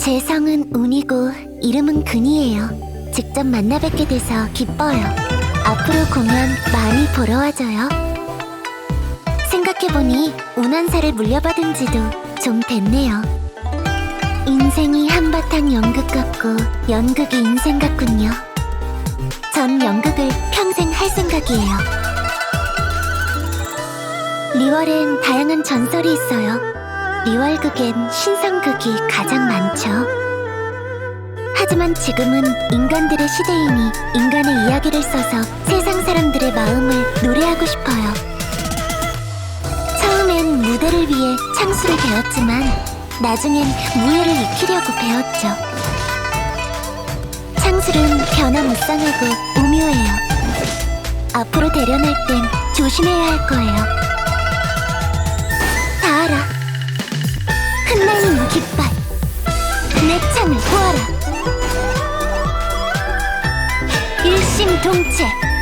제 성은 운이고 이름은 근이에요. 직접 만나 뵙게 돼서 기뻐요. 앞으로 공연 많이 보러 와줘요. 생각해보니 운한사를 물려받은 지도 좀 됐네요. 인생이 한바탕 연극 같고 연극이 인생 같군요. 전 연극을 평생 할 생각이에요. 리월엔 다양한 전설이 있어요. 리월극엔 신성극이 가장 많죠. 하지만 지금은 인간들의 시대이니 인간의 이야기를 써서 세상 사람들의 마음을 노래하고 싶어요. 처음엔 무대를 위해 창수를 배웠지만 나중엔 무예를 익히려고 배웠죠. 창술은 변화무쌍하고 오묘해요. 앞으로 대련할 땐 조심해야 할 거예요. 내 창을 보아라. 일심동체.